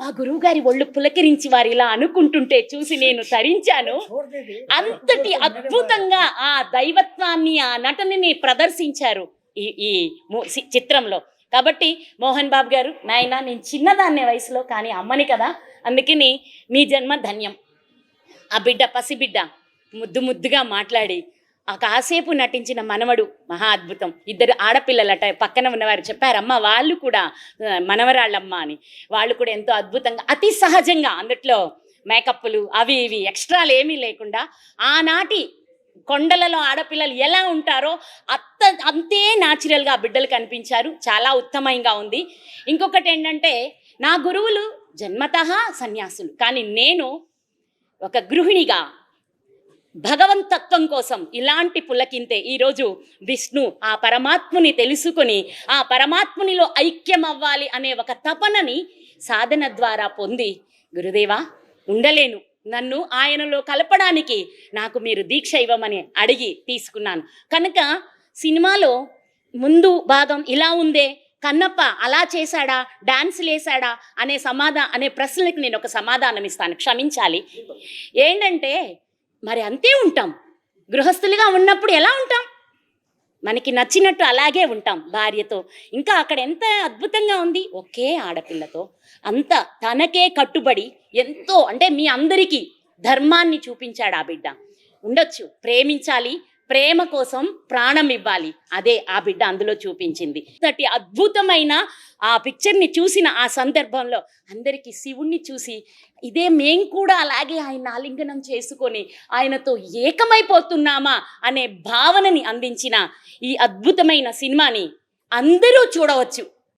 మా గురువు గారి ఒళ్ళు పులకరించి వారు ఇలా అనుకుంటుంటే చూసి నేను తరించాను. అంతటి అద్భుతంగా ఆ దైవత్వాన్ని ఆ నటనని ప్రదర్శించారు ఈ ఈ చిత్రంలో. కాబట్టి మోహన్ బాబు గారు నాయన నేను చిన్నదాన్నే వయసులో కానీ అమ్మని కదా అందుకని మీ జన్మ ధన్యం. ఆ బిడ్డ పసిబిడ్డ ముద్దు ముద్దుగా మాట్లాడి కాసేపు నటించిన మనవడు మహా అద్భుతం. ఇద్దరు ఆడపిల్లలట పక్కన ఉన్నవారు చెప్పారమ్మ వాళ్ళు కూడా మనవరాళ్ళమ్మ అని. వాళ్ళు కూడా ఎంతో అద్భుతంగా అతి సహజంగా అందుట్లో మేకప్లు అవి ఇవి ఎక్స్ట్రాలు ఏమీ లేకుండా ఆనాటి కొండలలో ఆడపిల్లలు ఎలా ఉంటారో అత్త అంతే న్యాచురల్గా ఆ బిడ్డలు కనిపించారు. చాలా ఉత్తమంగా ఉంది. ఇంకొకటి ఏంటంటే నా గురువులు జన్మత సన్యాసులు. కానీ నేను ఒక గృహిణిగా భగవంతత్వం కోసం ఇలాంటి పులకింతే ఈరోజు విష్ణు ఆ పరమాత్ముని తెలుసుకొని ఆ పరమాత్మునిలో ఐక్యం అవ్వాలి అనే ఒక తపనని సాధన ద్వారా పొంది గురుదేవా ఉండలేను. నన్ను ఆయనలో కలపడానికి నాకు మీరు దీక్ష ఇవ్వమని అడిగి తీసుకున్నాను. కనుక సినిమాలో ముందు భాగం ఇలా ఉందే కన్నప్ప అలా చేశాడా డాన్స్ లేసాడా అనే సమాధా అనే ప్రశ్నలకు నేను ఒక సమాధానం ఇస్తాను క్షమించాలి. ఏంటంటే మరి అంతే ఉంటాం. గృహస్థులుగా ఉన్నప్పుడు ఎలా ఉంటాం? మనకి నచ్చినట్టు అలాగే ఉంటాం భార్యతో. ఇంకా అక్కడ ఎంత అద్భుతంగా ఉంది? ఒకే ఆడపిల్లతో. అంత తనకే కట్టుబడి ఎంతో అంటే మీ అందరికీ ధర్మాన్ని చూపించాడు ఆ బిడ్డ. ఉండొచ్చు ప్రేమించాలి ప్రేమ కోసం ప్రాణం ఇవ్వాలి. అదే ఆ బిడ్డ అందులో చూపించింది. అంతటి అద్భుతమైన ఆ పిక్చర్ని చూసిన ఆ సందర్భంలో అందరికీ శివుణ్ణి చూసి ఇదే మేం కూడా అలాగే ఆయన ఆలింగనం చేసుకొని ఆయనతో ఏకమైపోతున్నామా? అనే భావనని అందించిన ఈ అద్భుతమైన సినిమాని అందరూ చూడవచ్చు.